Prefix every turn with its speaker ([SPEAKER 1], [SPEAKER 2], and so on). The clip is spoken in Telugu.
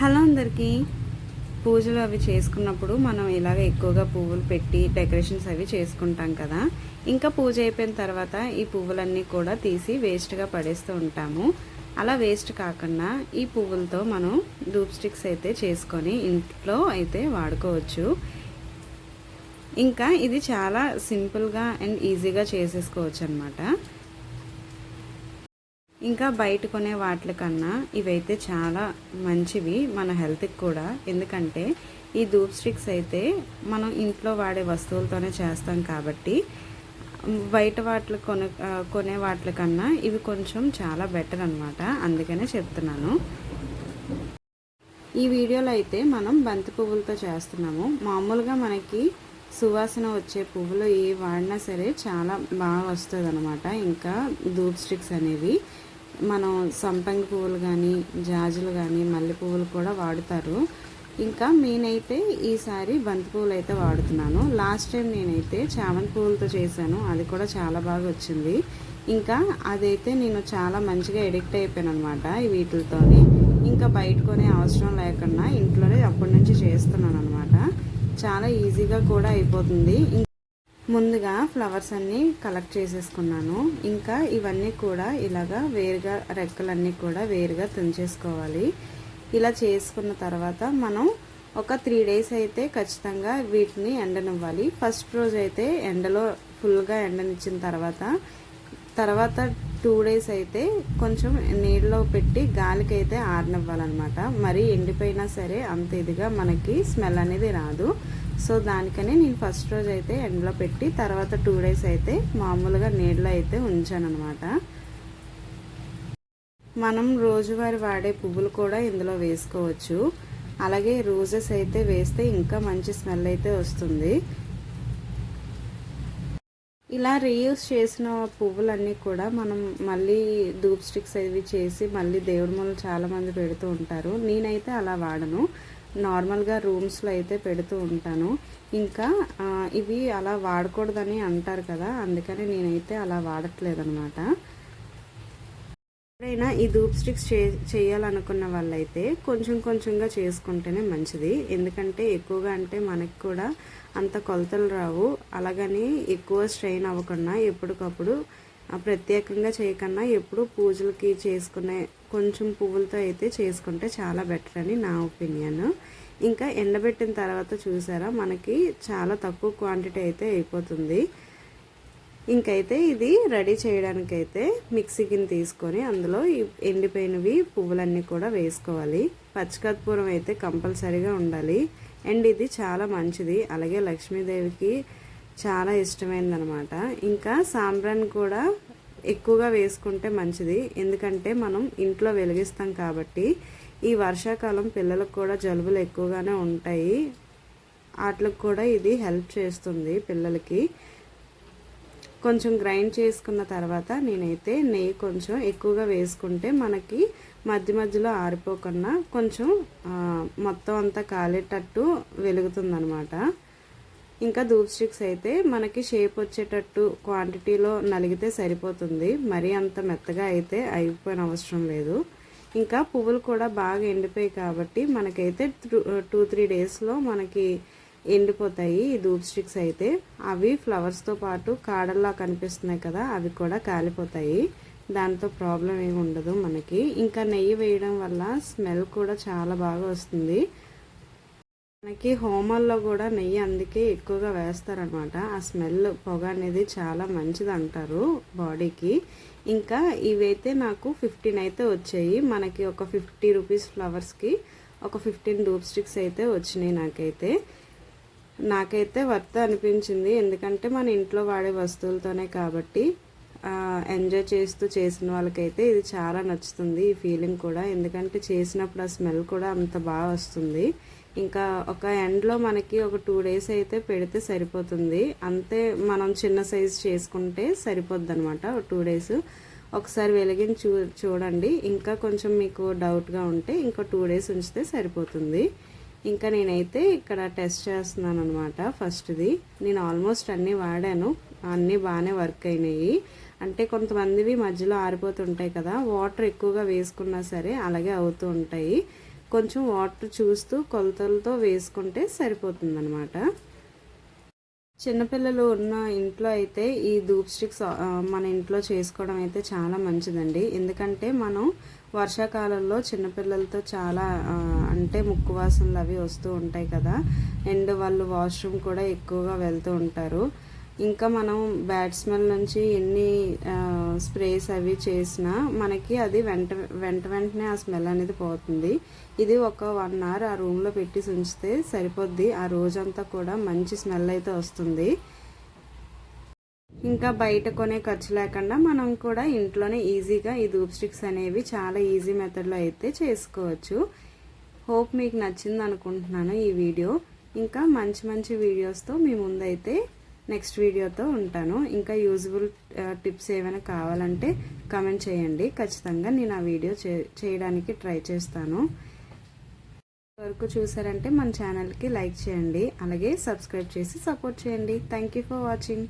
[SPEAKER 1] హలో అందరికీ. పూజలు అవి చేసుకున్నప్పుడు మనం ఇలాగ ఎక్కువగా పువ్వులు పెట్టి డెకరేషన్స్ అవి చేసుకుంటాం కదా. ఇంకా పూజ అయిపోయిన తర్వాత ఈ పువ్వులన్నీ కూడా తీసి వేస్ట్గా పడేస్తూ ఉంటాము. అలా వేస్ట్ కాకుండా ఈ పువ్వులతో మనం ధూప్ స్టిక్స్ అయితే చేసుకొని ఇంట్లో అయితే వాడుకోవచ్చు. ఇంకా ఇది చాలా సింపుల్గా అండ్ ఈజీగా చేసేసుకోవచ్చు అనమాట ఇంకా బయట కొనే వాటికన్నా ఇవైతే చాలా మంచివి మన హెల్త్కి కూడా. ఎందుకంటే ఈ ధూప్ స్టిక్స్ అయితే మనం ఇంట్లో వాడే వస్తువులతోనే చేస్తాం కాబట్టి బయట వాటిని కొన కొనే వాటికన్నా ఇవి కొంచెం చాలా బెటర్ అనమాట అందుకనే చెప్తున్నాను. ఈ వీడియోలో అయితే మనం బంతి పువ్వులతో చేస్తున్నాము. మామూలుగా మనకి సువాసన వచ్చే పువ్వులు ఏ వాడినా సరే చాలా బాగా వస్తుంది అనమాట ఇంకా ధూప్ స్టిక్స్ అనేవి. మనం సంపంగి పువ్వులు కానీ జాజులు కానీ మల్లె పువ్వులు కూడా వాడుతారు. ఇంకా నేనైతే ఈసారి బంతి పువ్వులు అయితే వాడుతున్నాను. లాస్ట్ టైం నేనైతే చామంతి పువ్వులతో చేశాను. అది కూడా చాలా బాగా వచ్చింది. ఇంకా అదైతే నేను చాలా మంచిగా ఎడిక్ట్ అయిపోయాను అనమాట ఈ వీటితోని. ఇంకా బయట కొనే అవసరం లేకుండా ఇంట్లోనే అప్పటి నుంచి చేస్తున్నాను అనమాట చాలా ఈజీగా కూడా అయిపోతుంది. ఇం- ముందుగా ఫ్లవర్స్ అన్నీ కలెక్ట్ చేసేసుకున్నాను. ఇంకా ఇవన్నీ కూడా ఇలాగా వేరుగా రెక్కలన్నీ కూడా వేరుగా తుంచేసుకోవాలి. ఇలా చేసుకున్న తర్వాత మనం ఒక త్రీ డేస్ అయితే ఖచ్చితంగా వీటిని ఎండనివ్వాలి. ఫస్ట్ రోజు అయితే ఎండలో ఫుల్గా ఎండనిచ్చిన తర్వాత తర్వాత టూ డేస్ అయితే కొంచెం నీళ్ళలో పెట్టి గాలికి అయితే ఆరనివ్వాలన్నమాట. మరీ ఎండిపోయినా సరే అంత ఇదిగా మనకి స్మెల్ అనేది రాదు. సో దానికని నేను ఫస్ట్ రోజు అయితే ఎండలో పెట్టి తర్వాత టూ డేస్ అయితే మామూలుగా నీళ్ళలో అయితే ఉంచాను అనమాట మనం రోజువారి వాడే పువ్వులు కూడా ఇందులో వేసుకోవచ్చు. అలాగే రోజెస్ అయితే వేస్తే ఇంకా మంచి స్మెల్ అయితే వస్తుంది. ఇలా రీయూస్ చేసిన పువ్వులన్నీ కూడా మనం మళ్ళీ ధూప్ స్టిక్స్ అవి చేసి మళ్ళీ దేవుడి మూలలు చాలామంది పెడుతూ ఉంటారు. నేనైతే అలా వాడను. నార్మల్గా రూమ్స్లో అయితే పెడుతూ ఉంటాను. ఇంకా ఇవి అలా వాడకూడదని అంటారు కదా అందుకని నేనైతే అలా వాడట్లేదు అనమాట ఎప్పుడైనా ఈ ధూప్ స్టిక్స్ చే చేయాలనుకున్న వాళ్ళైతే కొంచెం కొంచెంగా చేసుకుంటేనే మంచిది. ఎందుకంటే ఎక్కువగా అంటే మనకి కూడా అంత కొలతలు రావు. అలాగని ఎక్కువ స్ట్రెయిన్ అవ్వకుండా ఎప్పటికప్పుడు ప్రత్యేకంగా చేయకన్నా ఎప్పుడు పూజలకి చేసుకునే కొంచెం పువ్వులతో అయితే చేసుకుంటే చాలా బెటర్ అని నా ఒపీనియన్. ఇంకా ఎండబెట్టిన తర్వాత చూసారా మనకి చాలా తక్కువ క్వాంటిటీ అయితే అయిపోతుంది. ఇంకైతే ఇది రెడీ చేయడానికైతే మిక్సీకిని తీసుకొని అందులో ఈ ఎండిపోయినవి పువ్వులన్నీ కూడా వేసుకోవాలి. పచ్చికర్పూరం అయితే కంపల్సరీగా ఉండాలి. అండ్ ఇది చాలా మంచిది. అలాగే లక్ష్మీదేవికి చాలా ఇష్టమైనదనమాట ఇంకా సాంబ్రాన్ కూడా ఎక్కువగా వేసుకుంటే మంచిది. ఎందుకంటే మనం ఇంట్లో వెలిగిస్తాం కాబట్టి ఈ వర్షాకాలం పిల్లలకు కూడా జలుబులు ఎక్కువగానే ఉంటాయి. వాటికి కూడా ఇది హెల్ప్ చేస్తుంది పిల్లలకి. కొంచెం గ్రైండ్ చేసుకున్న తర్వాత నేనైతే నెయ్యి కొంచెం ఎక్కువగా వేసుకుంటే మనకి మధ్య మధ్యలో ఆరిపోకుండా కొంచెం మొత్తం అంతా కాలేటట్టు వెలుగుతుందనమాట ఇంకా ధూప్ స్టిక్స్ అయితే మనకి షేప్ వచ్చేటట్టు క్వాంటిటీలో నలిగితే సరిపోతుంది. మరీ అంత మెత్తగా అయితే అయిపోయిన అవసరం లేదు. ఇంకా పువ్వులు కూడా బాగా ఎండిపోయాయి కాబట్టి మనకైతే టూ త్రీ డేస్లో మనకి ఎండిపోతాయి ఈ ధూప్ స్టిక్స్ అయితే. అవి ఫ్లవర్స్తో పాటు కాడల్లా కనిపిస్తున్నాయి కదా అవి కూడా కాలిపోతాయి. దాంతో ప్రాబ్లం ఏమి ఉండదు మనకి. ఇంకా నెయ్యి వేయడం వల్ల స్మెల్ కూడా చాలా బాగా వస్తుంది. మనకి హోమాల్లో కూడా నెయ్యి అందుకే ఎక్కువగా వేస్తారనమాట. ఆ స్మెల్ పొగ అనేది చాలా మంచిది అంటారు బాడీకి. ఇంకా ఇవైతే నాకు ఫిఫ్టీన్ అయితే వచ్చాయి. మనకి ఒక ఫిఫ్టీ రూపీస్ ఫ్లవర్స్కి ఒక ఫిఫ్టీన్ డూప్ స్టిక్స్ అయితే వచ్చినాయి నాకైతే. నాకైతే వర్త్ అనిపించింది. ఎందుకంటే మన ఇంట్లో వాడే వస్తువులతోనే కాబట్టి ఎంజాయ్ చేస్తూ చేసిన వాళ్ళకైతే ఇది చాలా నచ్చుతుంది ఈ ఫీలింగ్ కూడా. ఎందుకంటే చేసినప్పుడు ఆ స్మెల్ కూడా అంత బాగా వస్తుంది. ఇంకా ఒక ఎండ్లో మనకి ఒక టూ డేస్ అయితే పెడితే సరిపోతుంది. అంతే మనం చిన్న సైజ్ చేసుకుంటే సరిపోద్ది అనమాట టూ డేస్ ఒకసారి వెలిగించి చూ చూడండి. ఇంకా కొంచెం మీకు డౌట్గా ఉంటే ఇంకో టూ డేస్ ఉంచితే సరిపోతుంది. ఇంకా నేనైతే ఇక్కడ టెస్ట్ చేస్తున్నాను అనమాట ఫస్ట్ది. నేను ఆల్మోస్ట్ అన్నీ వాడాను. అన్నీ బాగానే వర్క్ అయినాయి. అంటే కొంతమందివి మధ్యలో ఆరిపోతుంటాయి కదా వాటర్ ఎక్కువగా వేసుకున్నా సరే అలాగే అవుతూ ఉంటాయి. కొంచెం వాటర్ చూస్తూ కొలతలతో వేసుకుంటే సరిపోతుందన్నమాట. చిన్నపిల్లలు ఉన్న ఇంట్లో అయితే ఈ ధూప్ స్టిక్స్ మన ఇంట్లో చేసుకోవడం అయితే చాలా మంచిదండి. ఎందుకంటే మనం వర్షాకాలంలో చిన్నపిల్లలతో చాలా అంటే ముక్కు వాసనలు అవి వస్తూ ఉంటాయి కదా. అండ్ వాళ్ళు వాష్రూమ్ కూడా ఎక్కువగా వెళ్తూ ఉంటారు. ఇంకా మనం బ్యాడ్ స్మెల్ నుంచి ఎన్ని స్ప్రేస్ అవి చేసినా మనకి అది వెంట వెంట వెంటనే ఆ స్మెల్ అనేది పోతుంది. ఇది ఒక వన్ అవర్ ఆ రూమ్లో పెట్టి ఉంచితే సరిపోద్ది. ఆ రోజంతా కూడా మంచి స్మెల్ అయితే వస్తుంది. ఇంకా బయట కొనే ఖర్చు లేకుండా మనం కూడా ఇంట్లోనే ఈజీగా ఈ ధూప్ స్టిక్స్ అనేవి చాలా ఈజీ మెథడ్లో అయితే చేసుకోవచ్చు. హోప్ మీకు నచ్చింది అనుకుంటున్నాను ఈ వీడియో. ఇంకా మంచి మంచి వీడియోస్తో మీ ముందైతే నెక్స్ట్ వీడియోతో ఉంటాను. ఇంకా యూజ్ఫుల్ టిప్స్ ఏమైనా కావాలంటే కమెంట్ చేయండి. ఖచ్చితంగా నేను ఆ వీడియో చేయడానికి ట్రై చేస్తాను. వరకు చూసారంటే మన ఛానల్కి లైక్ చేయండి. అలాగే సబ్స్క్రైబ్ చేసి సపోర్ట్ చేయండి. Thank you for watching